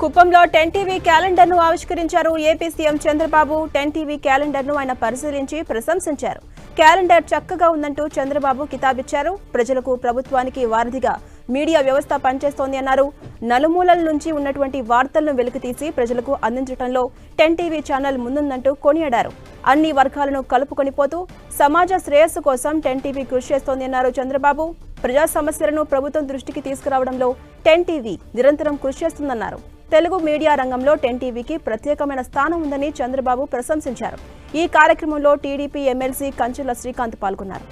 కుప్పంలో ten TV క్యాలెండర్ను ఆవిష్కరించారు AP CM Chandrababu. Ten TV క్యాలెండర్ను ఆయన పరిశీలించి ప్రశంసించారు. క్యాలెండర్ చక్కగా ఉందంటూ చంద్రబాబు కితాబిచ్చారు. ప్రజలకు ప్రభుత్వానికి వారధిగా మీడియా వ్యవస్థ పనిచేస్తోంది అన్నారు. నలుమూలల నుంచి ఉన్నటువంటి వార్తలను వెలికితీసి ప్రజలకు అందించడంలో టెన్ టీవీ ఛానల్ ముందుందంటూ కొనియాడారు. అన్ని వర్గాలను కలుపుకొని పోతూ సమాజ శ్రేయస్సు కోసం టెన్ టీవీ కృషి చేస్తోంది అన్నారు చంద్రబాబు. ప్రజా సమస్యలను ప్రభుత్వం దృష్టికి తీసుకురావడంలో టెన్ టీవీ నిరంతరం కృషి చేస్తుందన్నారు. తెలుగు మీడియా రంగంలో టెన్ టీవీకి ప్రత్యేకమైన స్థానం ఉందని చంద్రబాబు ప్రశంసించారు. ఈ కార్యక్రమంలో టీడీపీ ఎమ్మెల్సీ కంచుల శ్రీకాంత్ పాల్గొన్నారు.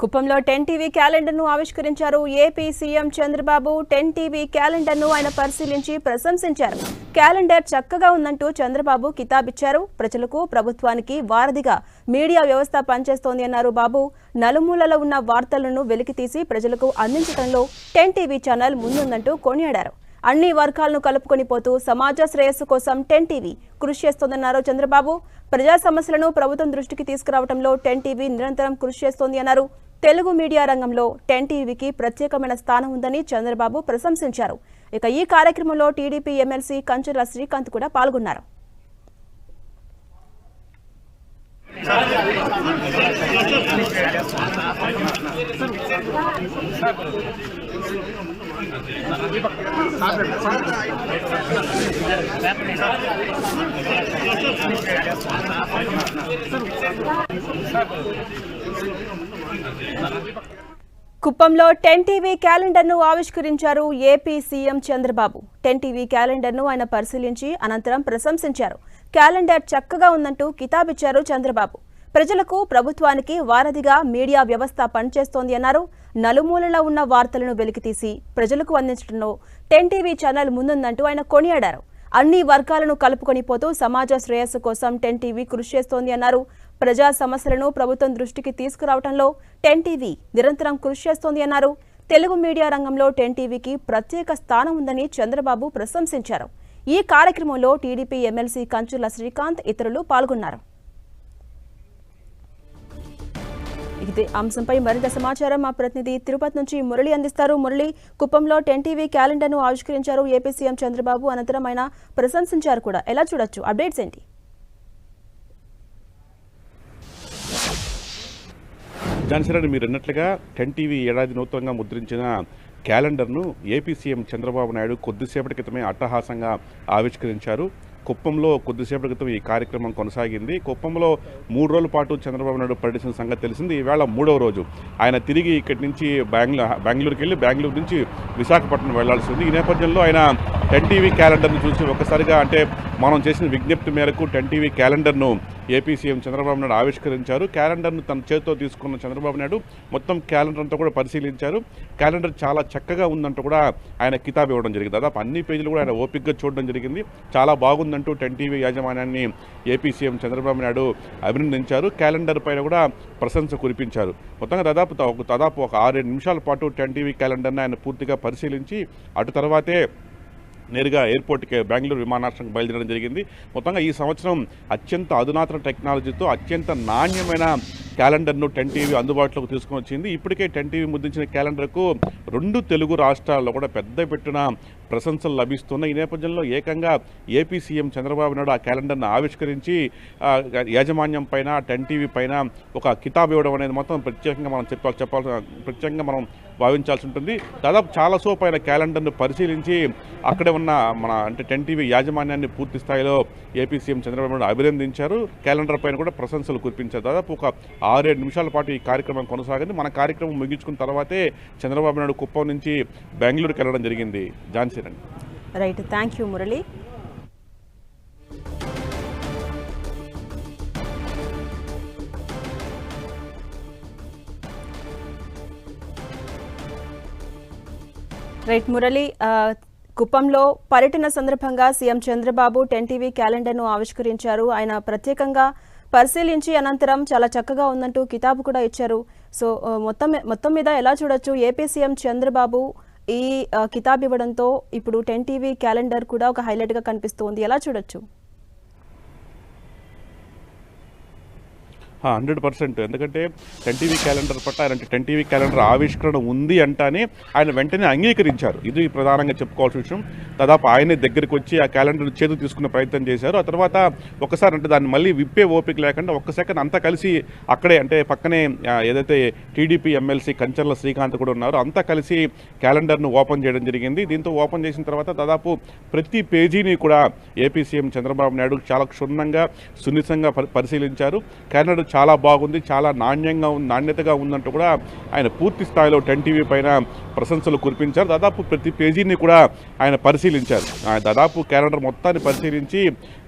కుప్పంలో టెన్ టీవీ క్యాలెండర్ను ఆవిష్కరించారు AP CM Chandrababu. Ten TV క్యాలెండర్ను ఆయన పరిశీలించి ప్రశంసించారు. క్యాలెండర్ చక్కగా ఉందంటూ చంద్రబాబు కితాబిచ్చారు. ప్రజలకు ప్రభుత్వానికి వారధిగా మీడియా వ్యవస్థ పనిచేస్తోంది అన్నారు బాబు. నలుమూలలో ఉన్న వార్తలను వెలికితీసి ప్రజలకు అందించడంలో టెన్ టీవీ ఛానల్ ముందుందంటూ కొనియాడారు. అన్ని వర్గాలను కలుపుకొని పోతూ సమాజ శ్రేయస్సు కోసం టెన్ టీవీ కృషి చేస్తోందన్నారు చంద్రబాబు. ప్రజా సమస్యలను ప్రభుత్వం దృష్టికి తీసుకురావడంలో టెన్ టీవీ నిరంతరం కృషి చేస్తోంది అన్నారు. తెలుగు మీడియా రంగంలో టెన్ టీవీకి ప్రత్యేకమైన స్థానం ఉందని చంద్రబాబు ప్రశంసించారు. ఇక ఈ కార్యక్రమంలో టీడీపీ ఎమ్మెల్సీ కంచెల శ్రీకాంత్ కూడా పాల్గొన్నారు. కుప్పంలో టెన్ టీవీ క్యాలెండర్ను ఆవిష్కరించారు AP CM Chandrababu. Ten TV క్యాలెండర్ను ఆయన పరిశీలించి అనంతరం ప్రశంసించారు. క్యాలెండర్ చక్కగా ఉందంటూ కితాబిచ్చారు చంద్రబాబు. ప్రజలకు ప్రభుత్వానికి వారధిగా మీడియా వ్యవస్థ పనిచేస్తోంది అన్నారు. నలుమూలలో ఉన్న వార్తలను వెలికితీసి ప్రజలకు అందించడంలో టెన్ టీవీ ఛానల్ ముందుందంటూ ఆయన కొనియాడారు. అన్ని వర్గాలను కలుపుకొని పోతూ సమాజ శ్రేయస్సు కోసం టెన్ టీవీ కృషి చేస్తోంది అన్నారు. ప్రజా సమస్యలను ప్రభుత్వం దృష్టికి తీసుకురావడంలో టెన్ టీవీ నిరంతరం కృషి చేస్తోంది అన్నారు. తెలుగు మీడియా రంగంలో టెన్ టీవీకి ప్రత్యేక స్థానం ఉందని చంద్రబాబు ప్రశంసించారు. ఈ కార్యక్రమంలో టీడీపీ ఎమ్మెల్సీ కంచుల శ్రీకాంత్ ఇతరులు పాల్గొన్నారు. ఇదే అంశంపై మరింత సమాచారం మా ప్రతినిధి తిరుపతి నుంచి మురళి అందిస్తారు. మురళి కుప్పంలో టెన్ టీవీ క్యాలెండర్ను ఆవిష్కరించారు ఏపీ సీఎం చంద్రబాబు. అనంతరం ఆయన ప్రశంసించారు కూడా. ఎలా చూడొచ్చు? అప్డేట్స్ ఏంటి? జాన్సన్ మీరు అన్నట్లుగా టెన్ టీవీ ఏడాది నూతనంగా ముద్రించిన క్యాలెండర్ను ఏపీ సీఎం చంద్రబాబు నాయుడు కొద్దిసేపటి క్రితమే అట్టహాసంగా ఆవిష్కరించారు. కుప్పంలో కొద్దిసేపటి క్రితం ఈ కార్యక్రమం కొనసాగింది. కుప్పంలో మూడు రోజుల పాటు చంద్రబాబు నాయుడు పర్యటించిన సంగతి తెలిసింది. ఈవేళ మూడవ రోజు. ఆయన తిరిగి ఇక్కడి నుంచి బెంగళూరు బెంగళూరుకి వెళ్ళి బెంగళూరు నుంచి విశాఖపట్నం వెళ్ళాల్సి ఉంది. ఈ నేపథ్యంలో ఆయన టెన్ టీవీ క్యాలెండర్ను చూసి ఒక్కసారిగా అంటే మనం చేసిన విజ్ఞప్తి మేరకు టెన్ టీవీ క్యాలెండర్ను ఏపీ సీఎం చంద్రబాబు నాయుడు ఆవిష్కరించారు. క్యాలెండర్ను తన చేతితో తీసుకున్న చంద్రబాబు నాయుడు మొత్తం క్యాలెండర్ అంతా కూడా పరిశీలించారు. క్యాలెండర్ చాలా చక్కగా ఉందంటూ కూడా ఆయన కితాబ్ ఇవ్వడం జరిగింది. దాదాపు అన్ని పేజీలు కూడా ఆయన ఓపికగా చూడడం జరిగింది. చాలా బాగుందంటూ టెన్ టీవీ యాజమాన్యాన్ని ఏపీ సీఎం చంద్రబాబు నాయుడు అభినందించారు. క్యాలెండర్ పైన కూడా ప్రశంస కురిపించారు. మొత్తంగా దాదాపు ఒక- దాదాపు ఒక ఆరేడు నిమిషాల పాటు టెన్ టీవీ క్యాలెండర్ని ఆయన పూర్తిగా పరిశీలించి అటు తర్వాతే నేరుగా ఎయిర్పోర్ట్కి బెంగళూరు విమానాశ్రయం బయలుదేరడం జరిగింది. మొత్తంగా ఈ సంవత్సరం అత్యంత అధునాతన టెక్నాలజీతో అత్యంత నాణ్యమైన క్యాలెండర్ను టెన్ టీవీ అందుబాటులోకి తీసుకొని వచ్చింది. ఇప్పటికే టెన్ టీవీ ముద్రించిన క్యాలెండర్కు రెండు తెలుగు రాష్ట్రాల్లో కూడా పెద్ద పెట్టిన ప్రశంసలు లభిస్తున్నాయి. ఈ నేపథ్యంలో ఏకంగా ఏపీ సీఎం చంద్రబాబు నాయుడు ఆ క్యాలెండర్ను ఆవిష్కరించి యాజమాన్యం పైన టెన్ టీవీ పైన ఒక కితాబ్ ఇవ్వడం అనేది మొత్తం ప్రత్యేకంగా మనం చెప్పాలి చెప్పాల్సిన ప్రత్యేకంగా మనం భావించాల్సి ఉంటుంది. దాదాపు చాలా సోపు ఆయన క్యాలెండర్ను పరిశీలించి అక్కడే ఉన్న మన అంటే టెన్ టీవీ యాజమాన్యాన్ని పూర్తి స్థాయిలో ఏపీ సీఎం చంద్రబాబు నాయుడు అభినందించారు. క్యాలెండర్ పైన కూడా ప్రశంసలు కురిపించారు. దాదాపు ఒక ఆరేడు నిమిషాల పాటు ఈ కార్యక్రమం కొనసాగింది. మన కార్యక్రమం ముగించుకున్న తర్వాతే చంద్రబాబు నాయుడు కుప్పం నుంచి బెంగళూరుకి వెళ్ళడం జరిగింది. ఝాన్సీ రండి. Right. Thank you Murali. Right Murali కుప్పంలో పర్యటన సందర్భంగా సీఎం చంద్రబాబు టెన్ టీవీ క్యాలెండర్ను ఆవిష్కరించారు. ఆయన ప్రత్యేకంగా పరిశీలించి అనంతరం చాలా చక్కగా ఉందంటూ కితాబు కూడా ఇచ్చారు. సో మొత్తం మొత్తం మీద ఎలా చూడొచ్చు? ఏపీ సీఎం చంద్రబాబు ఈ కితాబు కితాబ్ ఇవ్వడంతో ఇప్పుడు టెన్ టీవీ క్యాలెండర్ కూడా ఒక హైలైట్గా కనిపిస్తుంది ఎలా చూడొచ్చు? Hundred percent. ఎందుకంటే టెన్ టీవీ క్యాలెండర్ పట్ల ఆయన టెన్ టీవీ క్యాలెండర్ ఆవిష్కరణ ఉంది అంటానే ఆయన వెంటనే అంగీకరించారు. ఇది ప్రధానంగా చెప్పుకోవాల్సిన విషయం. దాదాపు ఆయనే దగ్గరికి వచ్చి ఆ క్యాలెండర్ చేతు తీసుకునే ప్రయత్నం చేశారు. ఆ తర్వాత ఒకసారి అంటే దాన్ని మళ్ళీ విప్పే ఓపిక లేకుండా ఒక్క సెకండ్ అంతా కలిసి అక్కడే అంటే పక్కనే ఏదైతే టీడీపీ ఎమ్మెల్సీ కంచర్ల శ్రీకాంత్ కూడా ఉన్నారో అంతా కలిసి క్యాలెండర్ను ఓపెన్ చేయడం జరిగింది. దీంతో ఓపెన్ చేసిన తర్వాత దాదాపు ప్రతి పేజీని కూడా ఏపీ సీఎం చంద్రబాబు నాయుడు చాలా క్షుణ్ణంగా సున్నితంగా పరిశీలించారు. క్యాలెండర్ చాలా బాగుంది చాలా నాణ్యంగా ఉంది నాణ్యతగా ఉందంటూ కూడా ఆయన పూర్తి స్థాయిలో టెన్ టీవీ పైన ప్రశంసలు కురిపించారు. దాదాపు ప్రతి పేజీని కూడా ఆయన పరిశీలించారు. దాదాపు క్యాలెండర్ మొత్తాన్ని పరిశీలించి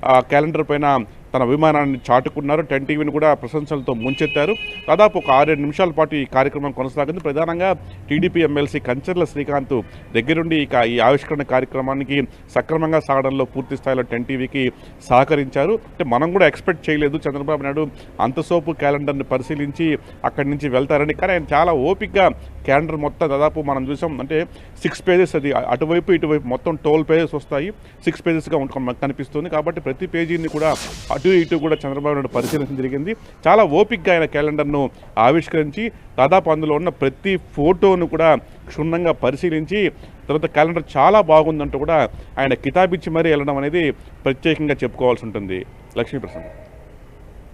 ఆ క్యాలెండర్ పైన తన అభిమానాన్ని చాటుకున్నారు. టెన్ టీవీని కూడా ప్రశంసలతో ముంచెత్తారు. దాదాపు ఒక ఆరేడు నిమిషాల పాటు ఈ కార్యక్రమం కొనసాగింది. ప్రధానంగా టీడీపీ ఎమ్మెల్సీ కంచర్ల శ్రీకాంత్ దగ్గరుండి ఇక ఈ ఆవిష్కరణ కార్యక్రమానికి సక్రమంగా సాగడంలో పూర్తి స్థాయిలో టెన్ టీవీకి సహకరించారు. అంటే మనం కూడా ఎక్స్పెక్ట్ చేయలేదు. చంద్రబాబు నాయుడు అంతసోపు క్యాలెండర్ని పరిశీలించి అక్కడి నుంచి వెళ్తారని. కానీ ఆయన చాలా ఓపిక్గా క్యాలెండర్ మొత్తం దాదాపు మనం చూసాం. అంటే సిక్స్ పేజెస్ అది. అటువైపు ఇటువైపు మొత్తం టోల్ పేజెస్ వస్తాయి. సిక్స్ పేజెస్గా మనకు కనిపిస్తుంది. కాబట్టి ప్రతి పేజీని కూడా అటు ఇటు కూడా చంద్రబాబు నాయుడు పరిశీలించడం జరిగింది. చాలా ఓపిక్గా ఆయన క్యాలెండర్ను ఆవిష్కరించి దాదాపు అందులో ఉన్న ప్రతి ఫోటోను కూడా క్షుణ్ణంగా పరిశీలించి తర్వాత క్యాలెండర్ చాలా బాగుందంటూ కూడా ఆయన కితాబిచ్చి మరీ వెళ్ళడం అనేది ప్రత్యేకంగా చెప్పుకోవాల్సి ఉంటుంది. లక్ష్మీప్రసన్న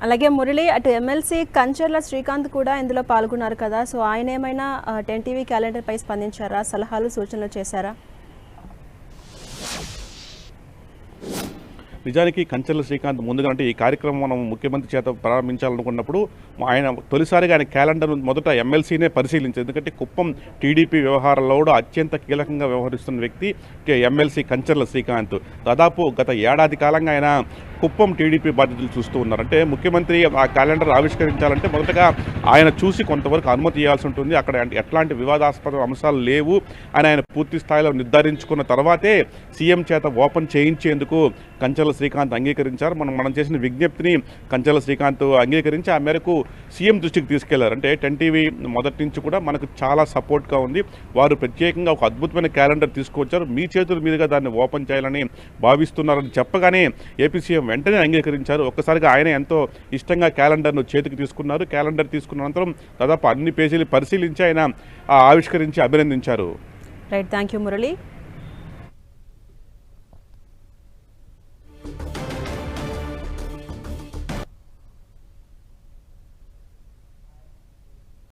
అలాగే మురళి అటు ఎమ్మెల్సీ కంచర్ల శ్రీకాంత్ కూడా ఇందులో పాల్గొన్నారు కదా. సో ఆయన ఏమైనా టెన్ టీవీ క్యాలెండర్పై స్పందించారా? సలహాలు సూచనలు చేశారా? నిజానికి కంచెల శ్రీకాంత్ ముందుగా అంటే ఈ కార్యక్రమం మనం ముఖ్యమంత్రి చేత ప్రారంభించాలనుకున్నప్పుడు ఆయన తొలిసారిగా ఆయన క్యాలెండర్ మొదట ఎమ్మెల్సీనే పరిశీలించారు. ఎందుకంటే కుప్పం టీడీపీ వ్యవహారంలో కూడా అత్యంత కీలకంగా వ్యవహరిస్తున్న వ్యక్తి కే- ఎమ్మెల్సీ కంచెల శ్రీకాంత్. దాదాపు గత ఏడాది కాలంగా ఆయన కుప్పం టీడీపీ బాధ్యతలు చూస్తూ ఉన్నారు. అంటే ముఖ్యమంత్రి ఆ క్యాలెండర్ ఆవిష్కరించాలంటే మొదటగా ఆయన చూసి కొంతవరకు అనుమతి ఇవ్వాల్సి ఉంటుంది. అక్కడ ఎట్లాంటి వివాదాస్పద అంశాలు లేవు అని ఆయన పూర్తి స్థాయిలో నిర్ధారించుకున్న తర్వాతే సీఎం చేత ఓపెన్ చేయించేందుకు కంచెల శ్రీకాంత్ అంగీకరించారు. మనం మనం చేసిన విజ్ఞప్తిని కంచెల శ్రీకాంత్ అంగీకరించి ఆ మేరకు సీఎం దృష్టికి తీసుకెళ్ళారు. అంటే టెన్ టీవీ మొదటి నుంచి కూడా మనకు చాలా సపోర్ట్గా ఉంది. వారు ప్రత్యేకంగా ఒక అద్భుతమైన క్యాలెండర్ తీసుకొచ్చారు మీ చేతుల మీదుగా దాన్ని ఓపెన్ చేయాలని భావిస్తున్నారని చెప్పగానే ఏపీ సీఎం వెంటనే అంగీకరించారు. ఒక్కసారిగా ఆయన ఎంతో ఇష్టంగా క్యాలెండర్ను చేతికి తీసుకున్నారు. క్యాలెండర్ తీసుకున్న అనంతరం దాదాపు అన్ని పేజీలు పరిశీలించి ఆయన ఆ, ఆవిష్కరించి అభినందించారు. Right thank you Murali